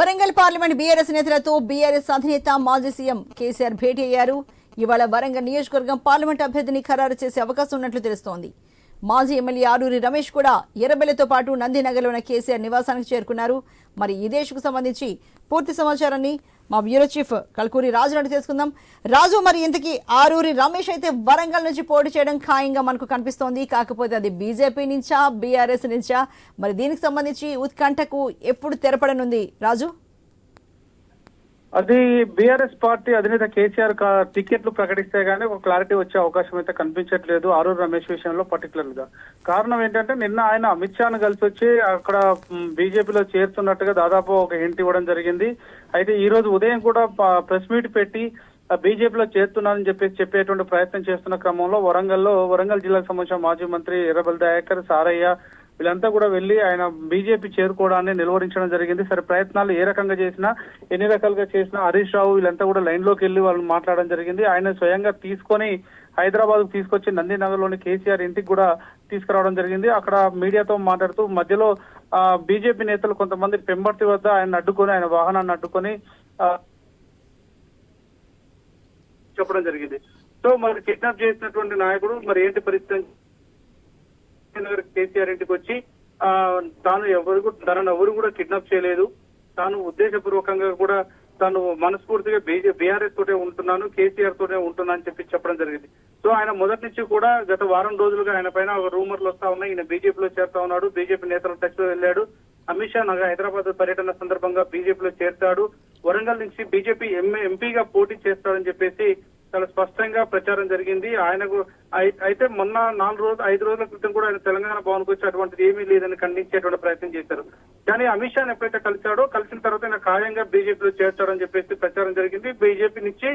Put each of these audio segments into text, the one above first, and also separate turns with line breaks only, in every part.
Warangal parliament BRS నేతలతో BRS అధినేత మాజీ సీఎం కేసీఆర్ భేటీ అయ్యారు. ఇవాళ వరంగల్ నియోజకవర్గం పార్లమెంట్ అభ్యర్థిని ఖరారు చేసే అవకాశం ఉన్నట్లు తెలుస్తోంది. మాజీ ఎమ్మెల్యే ఆరూరి రమేష్ కూడా ఎర్రబెల్లతో పాటు నందినగర్లో ఉన్న కేసీఆర్ నివాసానికి చేరుకున్నారు. మరి ఈ దేశకు సంబంధించి పూర్తి సమాచారాన్ని మా బ్యూరో చీఫ్ కల్కూరి రాజు నాటి తెలుసుకుందాం. రాజు మరి ఇంతకీ ఆరూరి రమేష్ అయితే వరంగల్ నుంచి పోటీ చేయడం ఖాయంగా మనకు కనిపిస్తోంది. కాకపోతే అది బీజేపీ నుంచా బీఆర్ఎస్ నుంచా? మరి దీనికి సంబంధించి ఉత్కంఠకు ఎప్పుడు తెరపడనుంది రాజు?
అది బీఆర్ఎస్ పార్టీ అధినేత కేసీఆర్ టికెట్లు ప్రకటిస్తే గానీ ఒక క్లారిటీ వచ్చే అవకాశం అయితే కనిపించట్లేదు ఆరూర్ రమేష్ విషయంలో పర్టికులర్గా కారణం ఏంటంటే నిన్న ఆయన అమిత్ షాను కలిసి వచ్చి అక్కడ బీజేపీలో చేరుతున్నట్టుగా దాదాపు ఒక హింట్ ఇవ్వడం జరిగింది. అయితే ఈ రోజు ఉదయం కూడా ప్రెస్ మీట్ పెట్టి బీజేపీలో చేరుతున్నారని చెప్పేసి చెప్పేటువంటి ప్రయత్నం చేస్తున్న క్రమంలో వరంగల్లో వరంగల్ జిల్లాకు సంబంధించిన మాజీ మంత్రి ఎర్రబల్ దయాకర్ సారయ్య వీళ్ళంతా కూడా వెళ్ళి ఆయన బీజేపీ చేరుకోవడాన్ని నిలువరించడం జరిగింది. సరే ప్రయత్నాలు ఏ రకంగా చేసినా ఎన్ని రకాలుగా చేసినా హరీష్ రావు వీళ్ళంతా కూడా లైన్లోకి వెళ్ళి వాళ్ళు మాట్లాడడం జరిగింది. ఆయన స్వయంగా తీసుకొని హైదరాబాద్ తీసుకొచ్చి నందినగర్లోని కేసీఆర్ ఇంటికి కూడా తీసుకురావడం జరిగింది. అక్కడ మీడియాతో మాట్లాడుతూ మధ్యలో బీజేపీ నేతలు కొంతమంది పెంబర్తి వద్ద ఆయన అడ్డుకొని ఆయన వాహనాన్ని అడ్డుకొని చెప్పడం జరిగింది. సో మరి కిడ్నాప్ చేసినటువంటి నాయకుడు మరి ఏంటి పరిస్థితి నగర్ కేసీఆర్ ఇంటికి వచ్చి ఆ తాను ఎవరు తనను ఎవరు కూడా కిడ్నాప్ చేయలేదు. తాను ఉద్దేశపూర్వకంగా కూడా తాను మనస్ఫూర్తిగా బీజే బీఆర్ఎస్ తోటే ఉంటున్నాను కేసీఆర్ తోటే ఉంటున్నా అని చెప్పి చెప్పడం జరిగింది. సో ఆయన మొదటి నుంచి కూడా గత వారం రోజులుగా ఆయన పైన రూమర్లు వస్తా ఉన్నాయి. ఈయన బీజేపీలో చేరుతా ఉన్నాడు. బీజేపీ నేతల టచ్లో వెళ్ళాడు. అమిత్ షా నగ హైదరాబాద్ పర్యటన సందర్భంగా బీజేపీలో చేరుతాడు వరంగల్ నుంచి బీజేపీ ఎంపీగా పోటీ చేస్తాడని చెప్పేసి చాలా స్పష్టంగా ప్రచారం జరిగింది. ఆయనకు అయితే మొన్న నాలుగు రోజులు ఐదు రోజుల క్రితం కూడా ఆయన తెలంగాణ భవన్కి వచ్చి అటువంటిది ఏమీ లేదని ఖండించేటువంటి ప్రయత్నం చేశారు. కానీ అమిత్ షాను ఎప్పుడైతే కలిశాడో కలిసిన తర్వాత ఆయన ఖాయంగా బీజేపీలో చేర్చాడని చెప్పేసి ప్రచారం జరిగింది. బీజేపీ నుంచి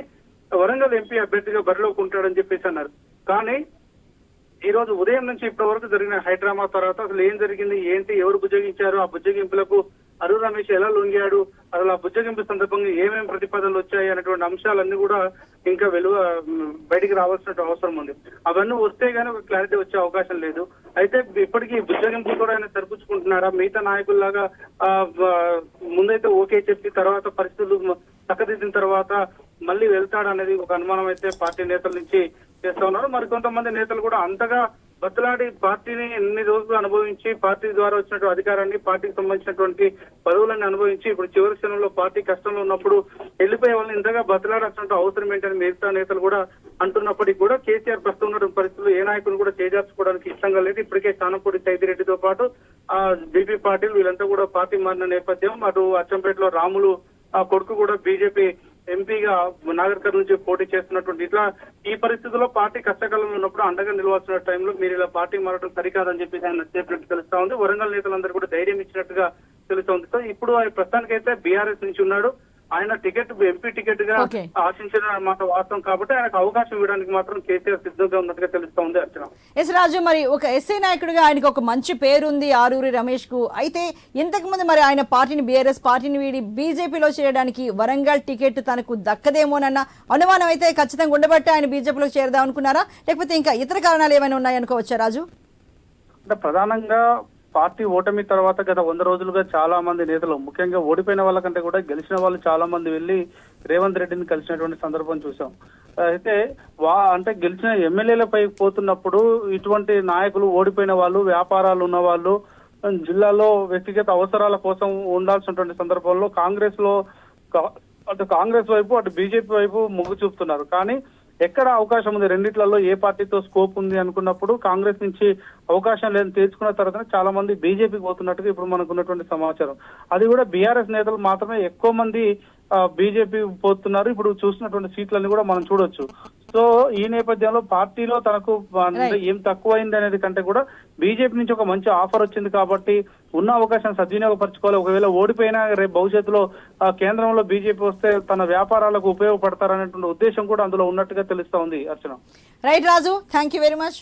వరంగల్ ఎంపీ అభ్యర్థిగా బరిలోకి ఉంటాడని చెప్పేసి అన్నారు. కానీ ఈ రోజు ఉదయం నుంచి ఇప్పటి వరకు జరిగిన హైడ్రామా తర్వాత అసలు ఏం జరిగింది ఏంటి ఎవరు బుజ్జగించారు ఆ బుజ్జగింపులకు అరు రమేష్ ఎలా లొంగాడు అసలు ఆ బుజ్జగింపు సందర్భంగా ఏమేమి ప్రతిపాదనలు వచ్చాయి అనేటువంటి అంశాలన్నీ కూడా ఇంకా వెలువ బయటికి రావాల్సిన అవసరం ఉంది. అవన్నీ వస్తే గానీ ఒక క్లారిటీ వచ్చే అవకాశం లేదు. అయితే ఇప్పటికీ బుజ్జగింపు కూడా ఆయన సరిపుచ్చుకుంటున్నారా మిగతా నాయకుల్లాగా ఆ, ముందైతే ఓకే చెప్పి తర్వాత పరిస్థితులు చక్కదిద్దిన తర్వాత మళ్ళీ వెళ్తాడనేది ఒక అనుమానం అయితే పార్టీ నేతల నుంచి చేస్తా ఉన్నారు. మరి కొంతమంది నేతలు కూడా అంతగా బతలాడి పార్టీని ఎన్ని రోజులు అనుభవించి పార్టీ ద్వారా వచ్చినటువంటి అధికారాన్ని పార్టీకి సంబంధించినటువంటి పదవులను అనుభవించి ఇప్పుడు చివరి క్షణంలో పార్టీ కష్టంలో ఉన్నప్పుడు వెళ్ళిపోయే వాళ్ళని ఇంతగా బతలాడాల్సిన అవసరం ఏంటని మిగతా నేతలు కూడా అంటున్నప్పటికీ కూడా కేసీఆర్ ప్రస్తుతం ఉన్నటువంటి పరిస్థితులు ఏ నాయకులు కూడా చేజార్చుకోవడానికి ఇష్టంగా లేదు. ఇప్పటికే స్థానంపూడి సైదిరెడ్డితో పాటు ఆ బీపీ పాటిల్ వీళ్ళంతా కూడా పార్టీ మారిన నేపథ్యం. అటు అచ్చంపేటలో రాములు ఆ కొడుకు కూడా బీజేపీ ఎంపీగా నాగర్కర్ నుంచి పోటీ చేస్తున్నటువంటి ఇట్లా ఈ పరిస్థితుల్లో పార్టీ కష్టకాలం ఉన్నప్పుడు అండగా నిలవాల్సిన టైంలో మీరు ఇలా పార్టీ మారడం సరికాదని చెప్పేసి ఆయన చెప్పినట్టు తెలుస్తా ఉంది. వరంగల్ నేతలందరూ కూడా ధైర్యం ఇచ్చినట్టుగా తెలుస్తోంది సో ఇప్పుడు ఆయన ప్రస్తుతానికైతే బీఆర్ఎస్ నుంచి ఉన్నాడు. ఆయన టికెట్ ఎంపీ
టికెట్గా.
ఆశించిన మాట వాస్తవం కాబట్టి ఆయనకు అవకాశం ఇవ్వడానికి మాత్రం కేసీఆర్ సిద్ధంగా ఉన్నట్టుగా తెలుస్తా ఉంది అర్చన.
ఎస్ రాజు మరి ఒక ఎస్ఐ నాయకుడిగా ఆయనకు ఒక మంచి పేరుంది ఆరూరి రమేష్కు అయితే ఇంతకు ముందు మరి ఆయన పార్టీని బీఆర్ఎస్ పార్టీని వీడి బీజేపీలో చేయడానికి వరంగల్ టికెట్ తనకు దక్కదేమోనన్న అనుమానం అయితే ఖచ్చితంగా ఉండబట్టి ఆయన బీజేపీలో చేరదాం అనుకున్నారా లేకపోతే ఇంకా ఇతర కారణాలు ఏమైనా ఉన్నాయనుకోవచ్చా రాజు?
అంటే ప్రధానంగా పార్టీ ఓటమి తర్వాత గత వంద రోజులుగా చాలా మంది నేతలు ముఖ్యంగా ఓడిపోయిన వాళ్ళకంటే కూడా గెలిచిన వాళ్ళు చాలా మంది వెళ్ళి రేవంత్ రెడ్డిని కలిసినటువంటి సందర్భం చూసాం అయితే వా అంటే గెలిచిన ఎమ్మెల్యేలపై పోతున్నప్పుడు ఇటువంటి నాయకులు ఓడిపోయిన వాళ్ళు వ్యాపారాలు ఉన్న వాళ్ళు జిల్లాలో వ్యక్తిగత అవసరాల కోసం ఉండాల్సినటువంటి సందర్భంలో కాంగ్రెస్లో అటు కాంగ్రెస్ వైపు అటు బీజేపీ వైపు మొగ్గు చూపుతున్నారు. కానీ ఎక్కడ అవకాశం ఉంది? రెండిట్లలో ఏ పార్టీతో స్కోప్ ఉంది అనుకున్నప్పుడు కాంగ్రెస్ నుంచి అవకాశం లేదని తెలుసుకున్న తర్వాత చాలా మంది బీజేపీకి పోతున్నట్టుగా ఇప్పుడు మనకు ఉన్నటువంటి సమాచారం. అది కూడా బీఆర్ఎస్ నేతలు మాత్రమే ఎక్కువ మంది బీజేపీ పోతున్నారు. ఇప్పుడు చూసినటువంటి సీట్లన్నీ కూడా మనం చూడొచ్చు. సో ఈ నేపథ్యంలో పార్టీలో తనకు. ఏం తక్కువైంది అనేది కంటే కూడా బీజేపీ నుంచి ఒక మంచి ఆఫర్ వచ్చింది కాబట్టి ఉన్న అవకాశం సద్వినియోగపరచుకోవాలి. ఒకవేళ ఓడిపోయినా రేపు భవిష్యత్తులో కేంద్రంలో బీజేపీ వస్తే తన వ్యాపారాలకు ఉపయోగపడతారనేటువంటి ఉద్దేశం కూడా అందులో ఉన్నట్టుగా తెలుస్తా ఉంది Archana.
Right Raju thank you very much